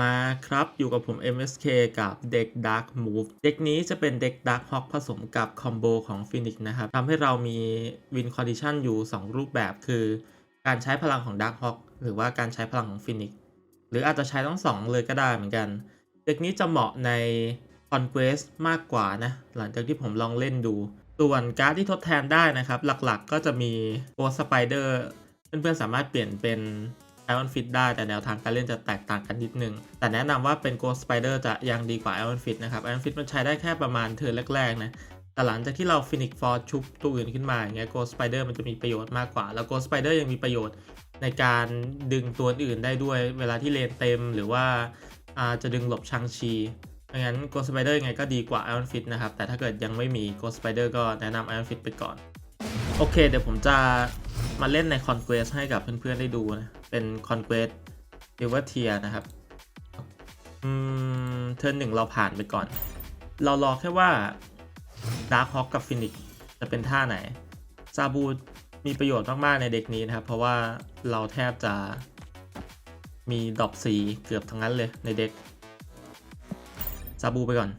มาครับอยู่กับผม MSK กับเด็ก Dark Move เด็กนี้จะเป็นเด็ก Dark Hawk ผสมกับคอมโบของ Phoenix นะครับทำให้เรามีวินคอนดิชันอยู่ 2 รูปแบบคือ การใช้พลังของ Dark Hawk หรือว่าการใช้พลังของ Phoenix หรืออาจจะใช้ทั้งสองเลยก็ได้เหมือนกัน เด็กนี้จะเหมาะใน Conquest มากกว่านะ หลังจากที่ผมลองเล่นดู ส่วนการ์ดที่ทดแทนได้นะครับ หลักๆก็จะมี Ghost Spider เพื่อนๆสามารถเปลี่ยนเป็น Iron Fit ได้แต่แนวทางการเล่นจะแตกต่างกันนิดนึง แต่แนะนำว่าเป็น Ghost Spider จะยังดีกว่า Iron Fit นะครับ Iron Fit มันใช้ได้แค่ประมาณเทิร์นแรกๆนะแต่หลังจากที่เรา Phoenix Force ชุบตัวอื่นขึ้นมาอย่างเงี้ย Ghost Spider มันจะมีประโยชน์มากกว่า แล้ว Ghost Spider ยังมีประโยชน์ในการดึงตัวอื่นได้ด้วยเวลาที่เลนเต็มหรือว่าอาจะดึงหลบชังชีดังนั้น Ghost Spider ยังไงก็ดีกว่า Iron Fit นะครับ แต่ถ้าเกิดยังไม่มี Ghost Spider ก็แนะนำ Iron Fit ไปก่อน โอเค เดี๋ยวผมจะ มาเล่นใน Conquest ให้กับเพื่อนๆได้ดูนะ เป็น Conquest Silver Tier นะครับอืมเทิร์นหนึ่งเราผ่านไปก่อน เรารอแค่ว่า Dark Hawk กับ Phoenix จะเป็นท่าไหนซาบูมีประโยชน์มากๆในเด็กนี้นะครับ เพราะว่าเราแทบจะมีดอกสีเกือบทั้งนั้นเลยในเด็กซาบูไปก่อน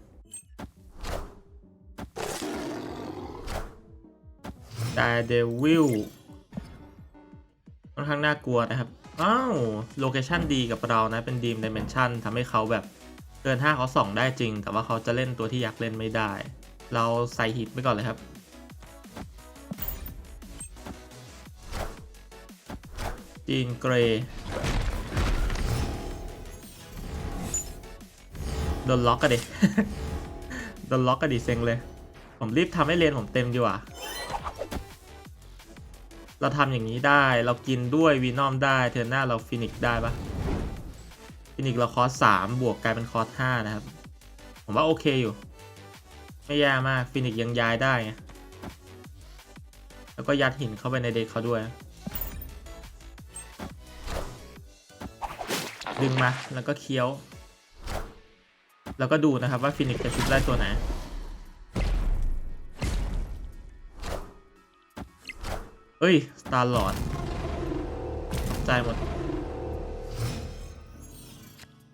d a r e d e v i l ค่อน ข้างน่ากลัวนะครับ อ้าว โลเคชันดีกับเรานะ เป็นดีมดิเมนชันทำให้เขาแบบเกิน5เขาส่องได้จริง แต่ว่าเขาจะเล่นตัวที่อยากเล่นไม่ได้ เราใส่ฮิตไปก่อนเลยครับ จีนเกรย์โดนล็อกกันดิ โดนล็อกกันดิเซ็งเลย ผมรีบทำให้เลนผมเต็มดีกว่า เราทำอย่างนี้ได้ เรากินด้วยวีนอมได้เทอร์นหน้าเราฟินิกได้ปะฟินิกเราคอสสามบวกกลายเป็นคอสห้านะครับ ผมว่าโอเคอยู่ ไม่แย่มากฟินิกยังย้ายได้ไงแล้วก็ยัดหินเข้าไปในเด็กเขาด้วย ดึงมาแล้วก็เคี้ยว แล้วก็ดูนะครับว่าฟินิกจะชุบได้ตัวไหน เอ้ย สตาร์ลอดใจหมด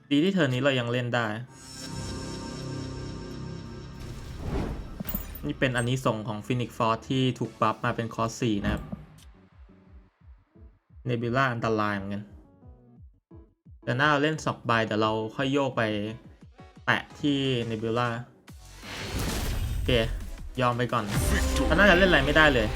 ดีที่เทอร์นนี้เรายังเล่นได้ นี่เป็นอันนี้ส่งของฟินิกฟอร์ที่ถูกปรับมาเป็นคอร์ส4 นะครับ เนบิล่าอันตรายเหมือนกันแต่หน้าเราเล่นสอกใบแต่เราค่อยโยกไปแปะที่เนบิล่าโอเค ยอมไปก่อนเขาน่าจะเล่นอะไรไม่ได้เลย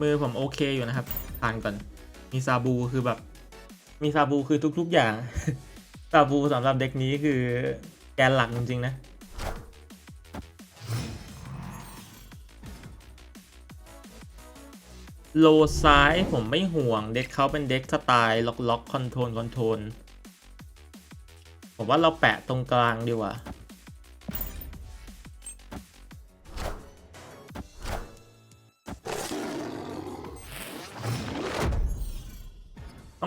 มือผมโอเคอยู่นะครับผ่านก่อน มีซาบูคือแบบ มีซาบูคือทุกๆอย่าง ซาบูสำหรับเด็กนี้คือแกนหลักจริงๆนะโลซ้ายผมไม่ห่วง เด็กเขาเป็นเด็กสไตล์ล็อกล็อกคอนโทรลคอนโทรลผมว่าเราแปะตรงกลางดีกว่า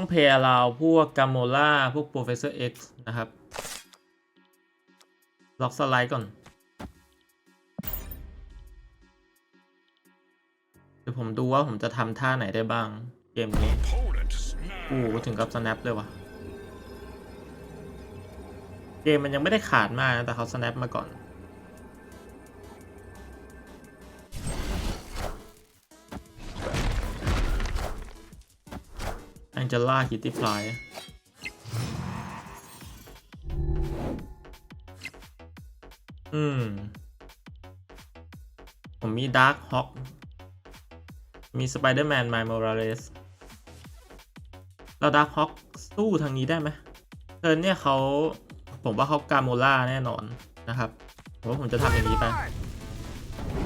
ต้องเพย์เราพวกกาโมล่าพวก Professor X นะครับ ล็อกสไลด์ก่อน เดี๋ยวผมดูว่าผมจะทำท่าไหนได้บ้าง เกมนี้อู้ถึงกับ snap เลยวะเกมมันยังไม่ได้ขาดมากนะ แต่เขา snap มาก่อน งเจล่าคิตตี้ฟลายอืม ผมมีดาร์คฮอ k มีสไปเดอร์แมนไมล์มอราเลสเราดาร์คฮอ k สู้ทางนี้ได้ไหมเทิร์นเนี่ยเขาผมว่าเขากาโมล่าแน่นอนนะครับผมว่าผมจะทำอย่างนี้ไป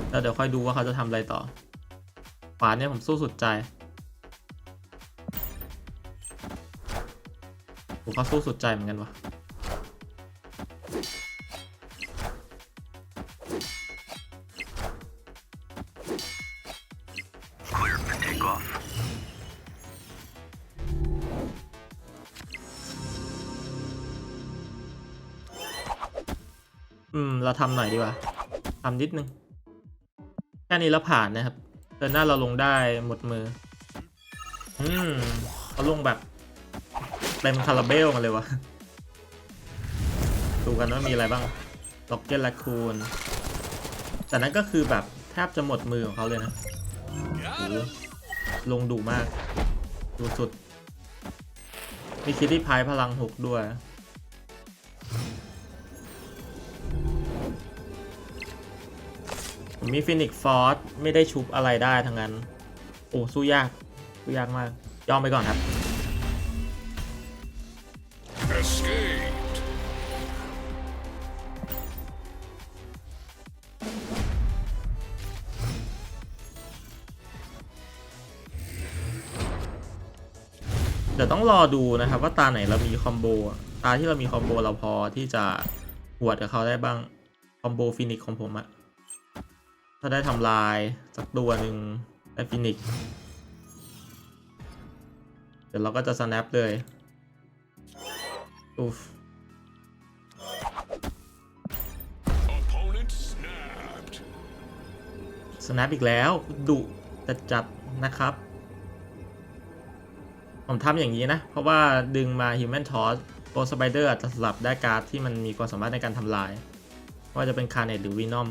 แล้วเดี๋ยวค่อยดูว่าเขาจะทำอะไรต่อขวาเนี่ยผมสู้สุดใจ เขาสู้สุดใจเหมือนกันวะอืม เราทำหน่อยดีกว่าทำนิดนึง แค่นี้แล้วผ่านนะครับเดินหน้าเราลงได้หมดมือ อืมเขาลงแบบ เต็มคาราเบลมาเลยวะดูกันว่ามีอะไรบ้างล็อกเก็ตและคูนแต่นั้นก็คือแบบแทบจะหมดมือของเขาเลยนะโอ้โหลงดุมาก ดูสุด มีคิดที่พายพลังหกด้วยมมีฟินิกฟอร์สไม่ได้ชุบอะไรได้ทั้งนั้น โอ้สู้ยาก สู้ยากมาก ยอมไปก่อนครับ รอดูนะครับ ว่าตาไหนเรามีคอมโบอะตาที่เรามีคอมโบเราพอที่จะหวดกับเขาได้บ้างคอมโบฟินิกของผมอะถ้าได้ทำลายสักตัวหนึ่งได้ฟินิกเดี๋ยวเราก็จะ snap เลยอูฟ Opponent snapped. snap อีกแล้วดุจัดจัดๆนะครับ ผมทำอย่างนี้นะ เพราะว่าดึงมา Human Toss โ o สไปเดอร์อาจจะสลับได้การ์ดที่มันมีความสามารถในการทำลาย ว่าจะเป็นคา r เน e หรือ Venom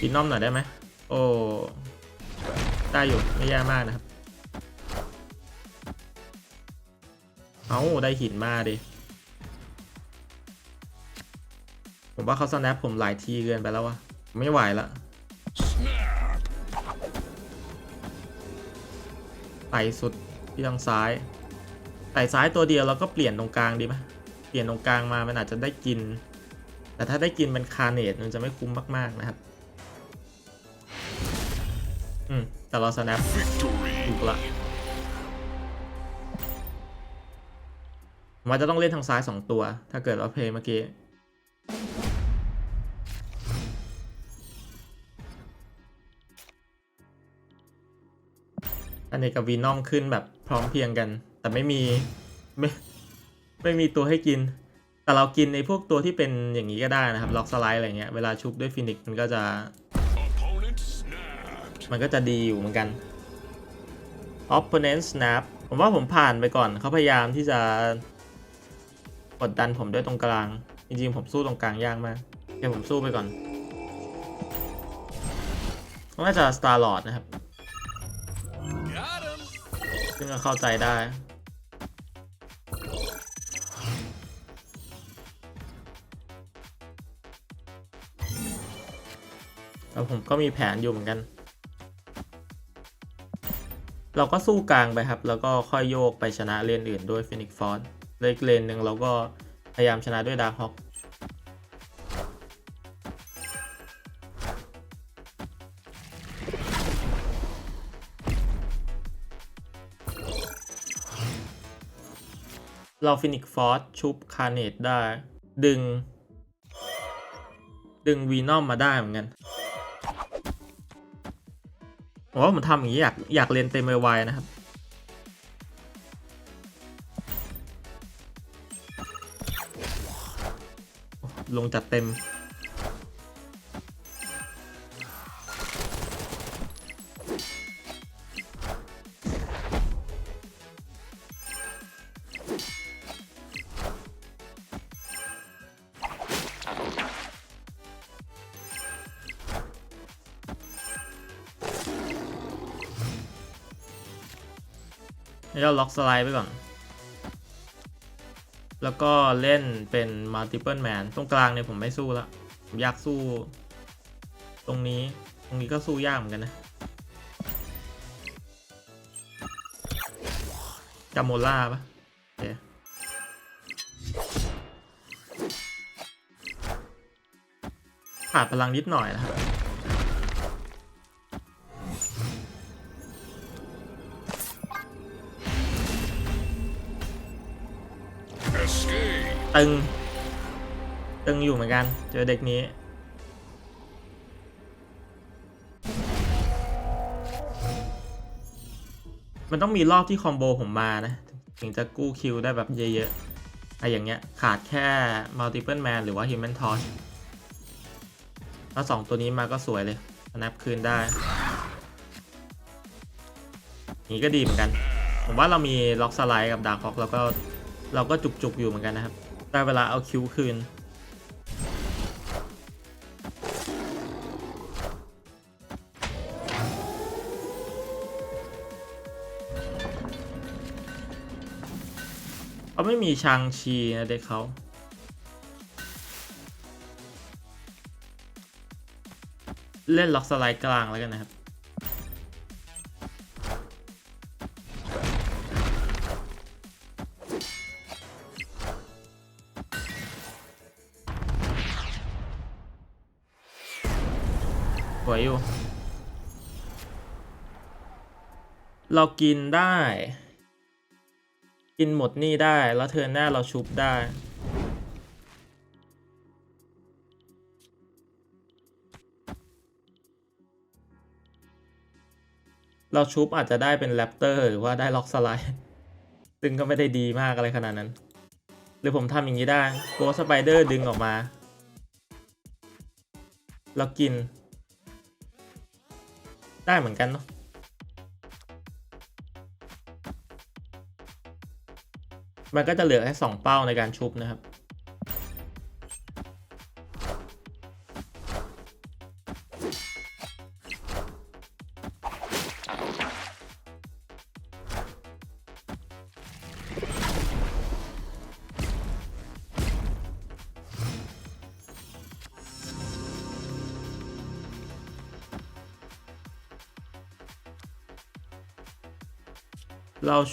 วีนอมหน่อยได้ไหมโอ้ได้อยู่ไม่แย่มากนะครับ เอาได้หินมาดิ ผมว่าเขาสแนปผมหลายทีเกินไปแล้ววะไม่ไหวละไต่สุดที่ทางซ้ายไต่ซ้ายตัวเดียวแล้วก็เปลี่ยนตรงกลางดีไหมเปลี่ยนตรงกลางมามันอาจจะได้กิน แต่ถ้าได้กินเป็นคาร์เนตมันจะไม่คุ้มมาก ๆนะครับ อืม แต่เราสแนปถูกละมว่าจะต้องเล่นทางซ้ายสองตัว ถ้าเกิดว่าเพลย์เมื่อกี้ อันนี้กับวีนอมขึ้นแบบพร้อมเพียงกัน แต่ไม่มีไม่ไม่มีตัวให้กิน แต่เรากินในพวกตัวที่เป็นอย่างนี้ก็ได้นะครับ ล็อกสไลด์อะไรเงี้ย เวลาชุบด้วยฟินิกมันก็จะ มันก็จะดีอยู่เหมือนกัน opponent snap ผมว่าผมผ่านไปก่อน เขาพยายามที่จะกดดันผมด้วยตรงกลาง จริงๆผมสู้ตรงกลางยากมากเดี๋ยวผมสู้ไปก่อนน่าจะ Star Lord นะครับ ซึ่งก็เข้าใจได้ แล้วผมก็มีแผนอยู่เหมือนกัน เราก็สู้กลางไปครับ แล้วก็ค่อยโยกไปชนะเลนอื่นด้วยฟินิกฟอร์ดเลกเลนหนึ่งเราก็พยายามชนะด้วยดาร์ฮอก เราฟินิกฟอร์ดชุบคาร์เนตได้ ดึง ดึงวีนอมมาได้เหมือนกันผมว่าผมทำอย่างนี้อยากอยากเรียนเต็มไวๆนะครับลงจัดเต็ม เราล็อกสไลด์ไปก่อน แล้วก็เล่นเป็น multiple man ตรงกลางเนี่ยผมไม่สู้ละผมอยากสู้ ตรงนี้ ตรงนี้ก็สู้ยากเหมือนกันนะจามโมล่าปะโอเคขาดพลังนิดหน่อยนะครับ ตึง ตึงอยู่เหมือนกัน เจอเด็กนี้ มันต้องมีรอบที่คอมโบผมมานะ ถึงจะกู้คิวได้แบบเยอะๆอะอย่างเงี้ย ขาดแค่ Multiple Man หรือว่า Human Torch ถ้าสองตัวนี้มาก็สวยเลย snap คืนได้นี้ก็ดีเหมือนกัน ผมว่าเรามีล็อกสไลด์กับดาร์คฮอกแล้วก็เราก็จุกๆอยู่เหมือนกันนะครับ ได้เวลาเอาคิวคืน เขาไม่มีชางชีนะเด็กเขาเล่นล็อกสไลด์กลางแล้วกันนะครับ สวยอยู่ เรากินได้ กินหมดนี่ได้ แล้วเทินหน้าเราชุบได้ เราชุบอาจจะได้เป็นแรปเตอร์หรือว่าได้ล็อกสไลด์ซึ่งก็ไม่ได้ดีมากอะไรขนาดนั้น หรือผมทำอย่างนี้ได้โกสไปเดอร์ดึงออกมา แล้วกิน ได้เหมือนกันเนาะมันก็จะเหลือแค่สองเป้าในการชุบนะครับ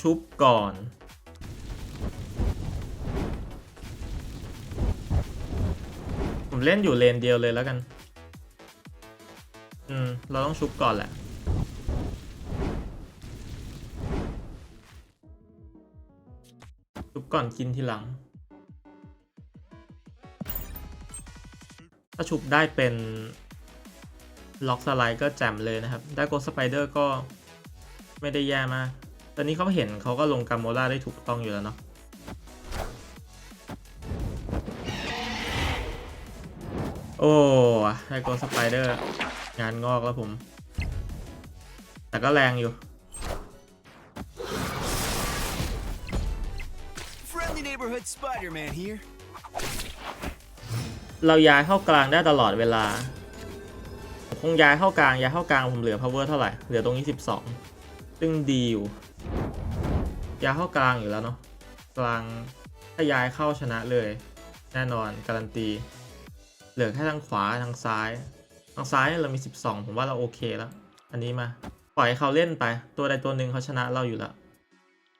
ชุบก่อน ผมเล่นอยู่เลนเดียวเลยแล้วกัน อืม เราต้องชุบก่อนแหละ ชุบก่อนกินทีหลัง ถ้าชุบได้เป็นล็อกสไลด์ก็แจ่มเลยนะครับ ได้โกสไปเดอร์ก็ไม่ได้แย่มาก อนนี้เขาเห็นเขาก็ลงกาโมล่าได้ถูกต้องอยู่แล้วเนาะโอ้ได้โกสไปเดอร์ งานงอกแล้วผม แต่ก็แรงอยู่ Friendly neighborhood Spider-Man here. เราย้ายเข้ากลางได้ตลอดเวลาผมคงย้ายเข้ากลาง ย้ายเข้ากลางผมเหลือ power เท่าไหร่ เหลือตรงนี้ 12 ซึ่งดีอยู่ ยาเข้ากลางอยู่แล้วเนาะกลางถ้าย้ายเข้าชนะเลย แน่นอนการันตี เหลือแค่ทางขวาทางซ้าย ทางซ้ายเรามี 12 ผมว่าเราโอเคแล้ว อันนี้มาปล่อยเขาเล่นไป ตัวใดตัวหนึ่งเขาชนะเราอยู่แล้ว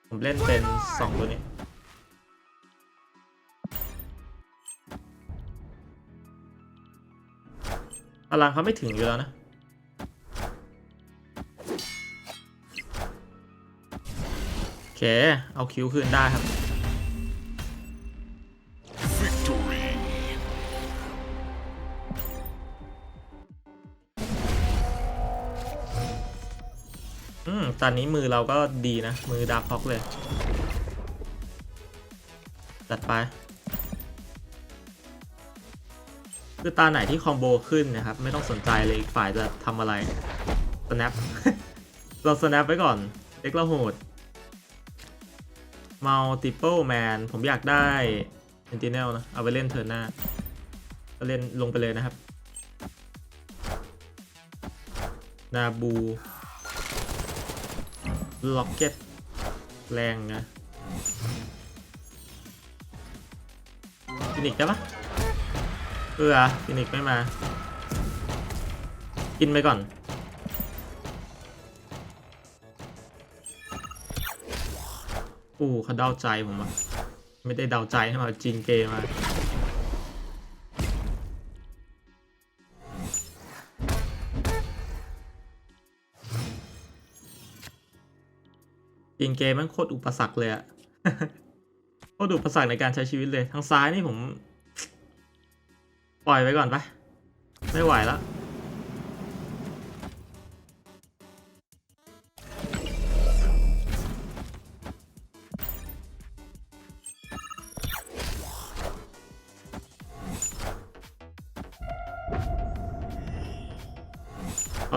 ผมเล่นเป็น 2 ตัวนี้พลังเขาไม่ถึงอยู่แล้วนะ เค เอาคิวคืนได้ครับ Victory. อืม ตอนนี้มือเราก็ดีนะ มือดาร์คฮอกเลย จัดไป คือตาไหนที่คอมโบขึ้นเนะครับ ไม่ต้องสนใจเลยอีกฝ่ายจะทำอะไร snap เรา snap ไว้ก่อน เด็กเราโหด multiple man ผมอยากได้ sentinel นะ เอาไปเล่นเทิร์นหน้า ก็เล่นลงไปเลยนะครับ นาบูล็อกเก็ตแรงนะฟินิกได้ปะเออฟินิกไม่มา กินไปก่อน อู้เขาเดาใจผมอะไม่ได้เดาใจให้มาจินเกมมาจินเกมมันโคตรอุปสรรคเลยอะโคตรอุปสรรคในการใช้ชีวิตเลย ทางซ้ายนี่ผม ปล่อยไว้ก่อนไป ไม่ไหวแล้ว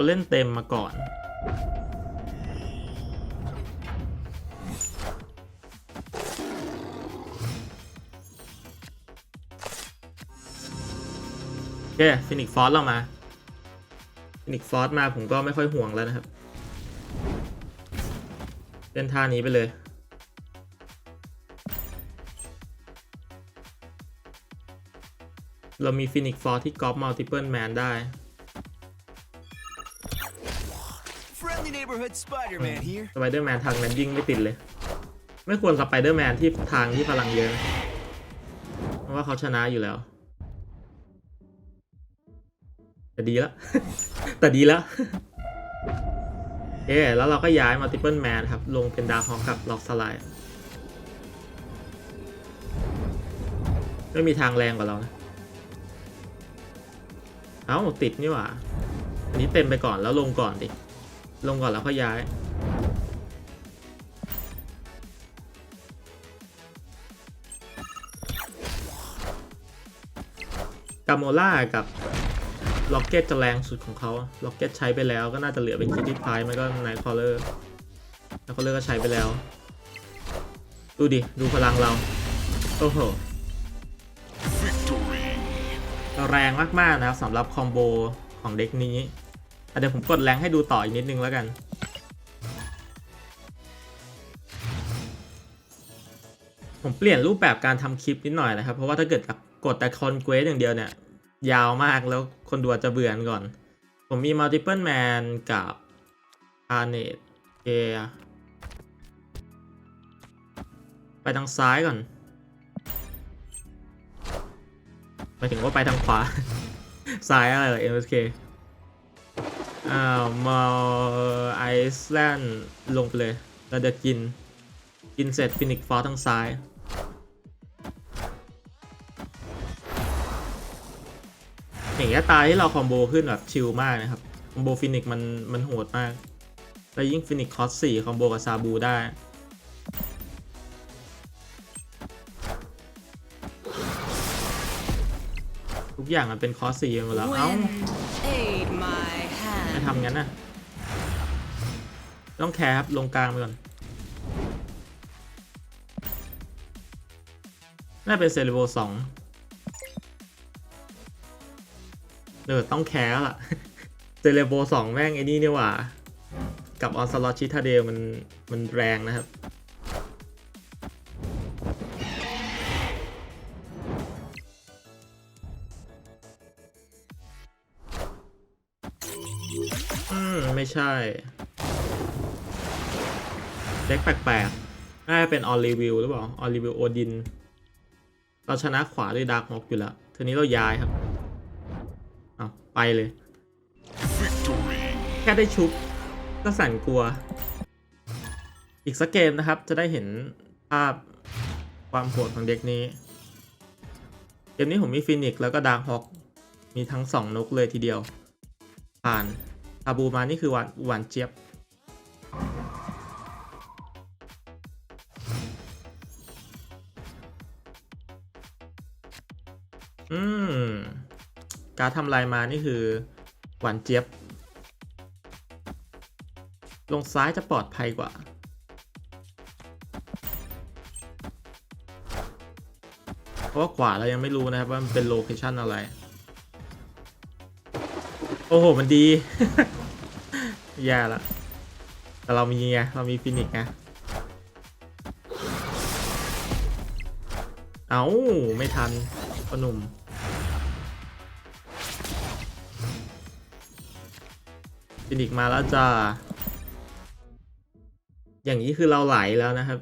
เล่นเต็มมาก่อน โอเคฟินิกฟอสเรามาฟินิกฟอสมาผมก็ไม่ค่อยห่วงแล้วนะครับเล่นท่านี้ไปเลยเรามีฟินิกฟอร์ที่กอล์ฟมัลติเพิลแมนได้ สไปเดอร์แมนทางนั้นยิงไม่ติดเลย ไม่ควรสไปเดอร์แมนที่ทางที่พลังเยอะนะเพราะว่าเขาชนะอยู่แล้ว แต่ดีแล้ว แต่ดีแล้วเอ๊แล้วเราก็ย้ายมัลติเพิลแมนครับ ลงเป็นดาวฮอกกับล็อกสไลด์ไม่มีทางแรงกว่าเรานะ เอ้า ติดนี่หว่า อันนี้เต็มไปก่อนแล้วลงก่อนดิ ลงก่อนแล้วค่อยย้ายกาโมล่ากับล็อกเก็ตจะแรงสุดของเขาล็อกเก็ตใช้ไปแล้วก็น่าจะเหลือเป็นคิดที่พายไม่ก็ไนคอเลอร์ไนคอเลอร์ก็ใช้ไปแล้ว ดูดิ ดูพลังเรา โอ้โห Victory. แรงมาก ๆ นะครับสำหรับคอมโบของเด็กนี้อะ เดี๋ยวผมกดแรงให้ดูต่ออีกนิดนึงแล้วกันผมเปลี่ยนรูปแบบการทำคลิปนิดหน่อยนะครับ เพราะว่าถ้าเกิดกดแต่คอนเก s t อย่างเดียวเนี่ย ยาวมากแล้วคนดูจะเบื่อก่อน ผมมี Multiple Man กับ a r n e t เอไปทางซ้ายก่อนหมายถึงว่าไปทางขวา ซ้ายอะไรเหรอ MSK อ้าวมาไอซ์แลนด์ลงไปเลย เราจะกิน กินเสร็จฟินิกฟอร์ทางซ้าย อย่างเงี้ตายที่เราคอมโบขึ้นแบบชิลมากนะครับ คอมโบฟินิกมันมันโหดมาก แล้วยิ่งฟินิกคอสสี่คอมโบกับซาบูได้ ทุกอย่างมันเป็นคอสสี่หมดแล้ว เอ้า Wind, aid my ไม่ hand. ทำงั้นน่ะต้องแคร์ครับลงกลางไปก่อน น่าเป็นเซเลโบสองเออต้องแคร์แล้วล่ะ เซเลโบสองแม่งไอ้นี่นี่หว่า กับออนสลอชิทาเดลมันมันแรงนะครับ ไม่ใช่เด็กแปลกๆ น่าจะเป็นออลรีวิวหรือเปล่า ออลรีวิวโอดิน เราชนะขวาด้วยดาร์กฮอกอยู่แล้วทีนี้เราย้ายครับ เอาไปเลย Victory. แค่ได้ชุบ ก็สั่นกลัว อีกสักเกมนะครับ จะได้เห็นภาพความโหดของเด็กนี้ เกมนี้ผมมีฟินิกซ์แล้วก็ดาร์กฮอกมีทั้งสองนกเลยทีเดียว ผ่าน อาบูมานี่คือหวานหวานเจี๊ยบ อืม การทำลายมานี่คือ หวานเจี๊ยบ ลงซ้ายจะปลอดภัยกว่าเพราะว่าขวาเรายังไม่รู้นะครับว่ามันเป็นโลเคชันอะไร โอ้โห มันดี แย่ละ แต่เรามีไง เรามีฟินิกซ์ไง เอาไม่ทันพอหนุ่ม ฟินิกซ์มาแล้วจ้า อย่างนี้คือเราไหลแล้วนะครับ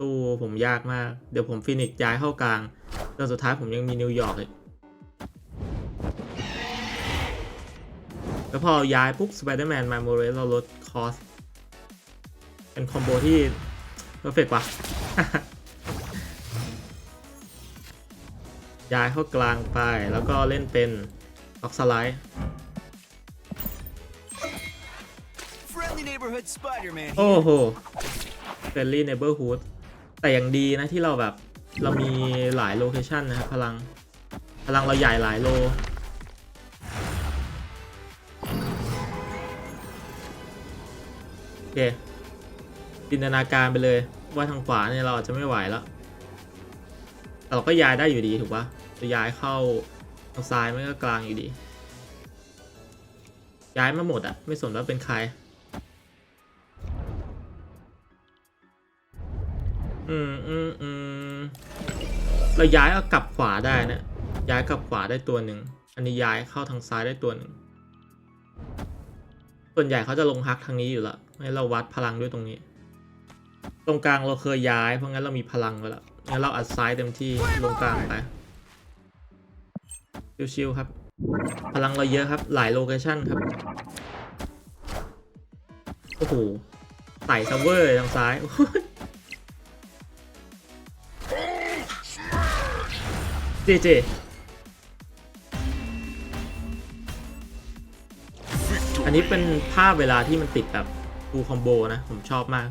ตู้ผมยากมาก เดี๋ยวผมฟินิกซ์ย้ายเข้ากลางแล้วสุดท้ายผมยังมีนิวยอร์กอีก แล้วพอย้ายปุ๊บสไปเดอร์แมนมาโมเรสเราลดคอส เป็นคอมโบที่เพอร์เฟกต์ว่ะ ย้ายเข้ากลางไปแล้วก็เล่นเป็นออกสไลด์ Friendly neighborhood Spider-Man โอ้ here. โหเฟรนลี่เนเบอร์ฮูดแต่อย่างดีนะที่เราแบบ เรามีหลายโลเคชันนะครับพลัง พลังเราใหญ่หลายโล เคจินตนาการไปเลยว่าทางขวาเนี่ยเราจจะไม่ไหวแล้วแต่เราก็ย้ายได้อยู่ดีถูกปะจะย้ายเข้าทางซ้ายไม่ก็กลางอยู่ดี ย้ายมาหมดอะไม่สนว่าเป็นใคร อืมอืมอืมเราย้ายเอากลับขวาได้นะ ย้ายกลับขวาได้ตัวหนึ่ง อันนี้ย้ายเข้าทางซ้ายได้ตัวหนึ่ง ส่วนใหญ่เขาจะลงฮักทางนี้อยู่แล้ว ให้เราวัดพลังด้วยตรงนี้ ตรงกลางเราเคยย้าย เพราะงั้นเรามีพลังแล้วงั้นเราอัดซ้ายเต็มที่ลงกลางไปชิวๆครับ พลังเราเยอะครับ หลายโลเคชั่นครับ โอ้โหไต่ซัมเวอร์ทางซ้ายเจเจอันนี้เป็นภาพเวลาที่มันติดแบบ ฟูคอมโบนะ ผมชอบมาก